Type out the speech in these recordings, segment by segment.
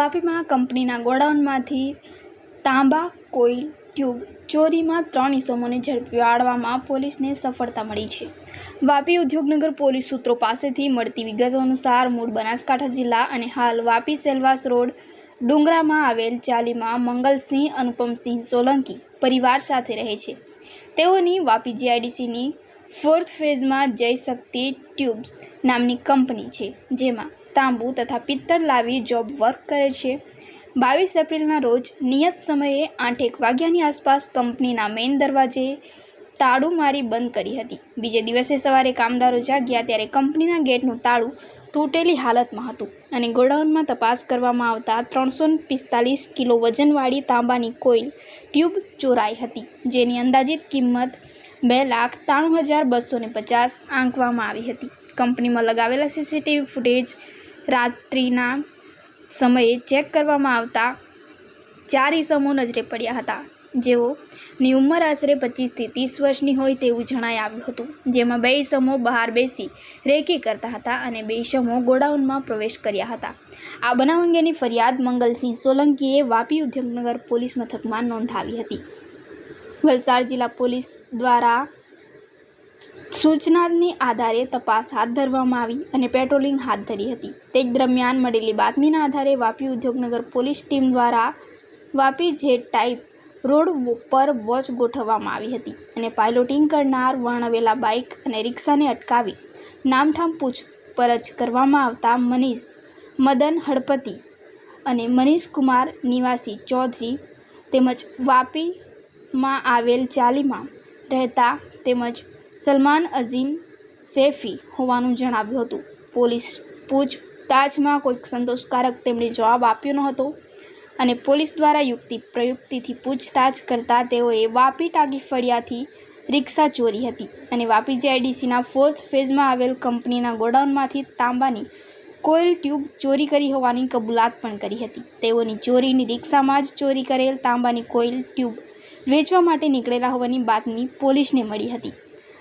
વાપીમાં કંપનીના ગોડાઉનમાંથી તાંબા, coil, tube ચોરીમાં ત્રણ ઇસમોને ઝડપી પાડવામાં પોલીસને સફળતા મળી છે. વાપી ઉદ્યોગનગર પોલીસ સૂત્રો પાસેથી મળતી વિગતો અનુસાર મૂળ બનાસકાંઠા જિલ્લા અને હાલ વાપી સેલવાસ રોડ ડુંગરામાં આવેલ ચાલીમાં મંગલસિંહ, અનુપમસિંહ સોલંકી પરિવાર સાથે રહે છે. તેઓની વાપી જીઆઈડીસીની ફોર્થ ફેઝમાં જય શક્તિ ટ્યુબ્સ નામની કંપની છે, જેમાં તાંબુ તથા પિત્તળ લાવી જોબ વર્ક કરે છે. બાવીસ એપ્રિલના રોજ નિયત સમયે આઠેક વાગ્યાની આસપાસ કંપનીના મેઇન દરવાજે તાળું મારી બંધ કરી હતી. બીજે દિવસે સવારે કામદારો જાગ્યા ત્યારે કંપનીના ગેટનું તાળું તૂટેલી હાલતમાં હતું અને ગોડાઉનમાં તપાસ કરવામાં આવતા ત્રણસો પિસ્તાલીસ કિલો વજનવાળી તાંબાની કોઇલ ટ્યુબ ચોરાઈ હતી, જેની અંદાજિત કિંમત બે લાખ ત્રાણું હજાર બસો પચાસ આંકવામાં આવી હતી. કંપનીમાં લગાવેલા સીસીટીવી ફૂટેજ રાત્રિના સમયે ચેક કરવામાં આવતા ચાર ઈસમો નજરે પડ્યા હતા. જેઓની ઉંમર આશરે પચીસથી ત્રીસ વર્ષની હોય તેવું જણાઈ આવ્યું હતું. જેમાં બે ઈસમો બહાર બેસી રેકી કરતા હતા અને બે ઈસમો ગોડાઉનમાં પ્રવેશ કર્યા હતા. આ બનાવ અંગેની ફરિયાદ મંગલસિંહ સોલંકીએ વાપી ઉદ્યોગનગર પોલીસ મથકમાં નોંધાવી હતી. વલસાડ જિલ્લા પોલીસ દ્વારા સૂચનાની આધારે તપાસ હાથ ધરવામાં આવી અને પેટ્રોલિંગ હાથ ધરી હતી. તે દરમિયાન મળેલી બાતમીના આધારે વાપી ઉદ્યોગનગર પોલીસ ટીમ દ્વારા વાપી જેટ ટાઈપ રોડ પર વોચ ગોઠવવામાં આવી હતી અને પાયલોટિંગ કરનાર વર્ણવેલા બાઇક અને રિક્ષાને અટકાવી નામઠામ પૂછપરછ કરવામાં આવતા મનીષ, મદન હળપતિ અને મનીષ કુમાર નિવાસી ચૌધરી તેમજ વાપીમાં આવેલ ચાલીમાં રહેતા તેમજ સલમાન અઝીમ સેફી હોવાનું જણાવ્યું હતું. પોલીસ પૂછતાછમાં કોઈક સંતોષકારક તેમણે જવાબ આપ્યો ન હતો અને પોલીસ દ્વારા યુક્તિ પ્રયુક્તિથી પૂછતાછ કરતાં તેઓએ વાપી ટાંકી ફળિયાથી રિક્ષા ચોરી હતી અને વાપી જીઆઈડીસીના ફોર્થ ફેઝમાં આવેલ કંપનીના ગોડાઉનમાંથી તાંબાની કોઇલ ટ્યુબ ચોરી કરી હોવાની કબૂલાત પણ કરી હતી. તેઓની ચોરીની રિક્ષામાં જ ચોરી કરેલ તાંબાની કોઇલ ટ્યુબ વેચવા માટે નીકળેલા હોવાની બાતમી પોલીસને મળી હતી.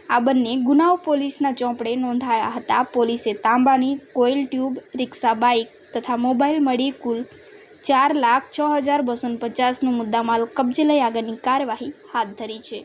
આ બંને ગુનાઓ પોલીસના ચોપડે નોંધાયા હતા. પોલીસે તાંબાની કોઇલ ટ્યુબ, રિક્ષા, બાઇક તથા મોબાઈલ મળી કુલ ચાર લાખ છ હજાર બસો પચાસનો મુદ્દામાલ કબજે લઈ આગળની કાર્યવાહી હાથ ધરી છે.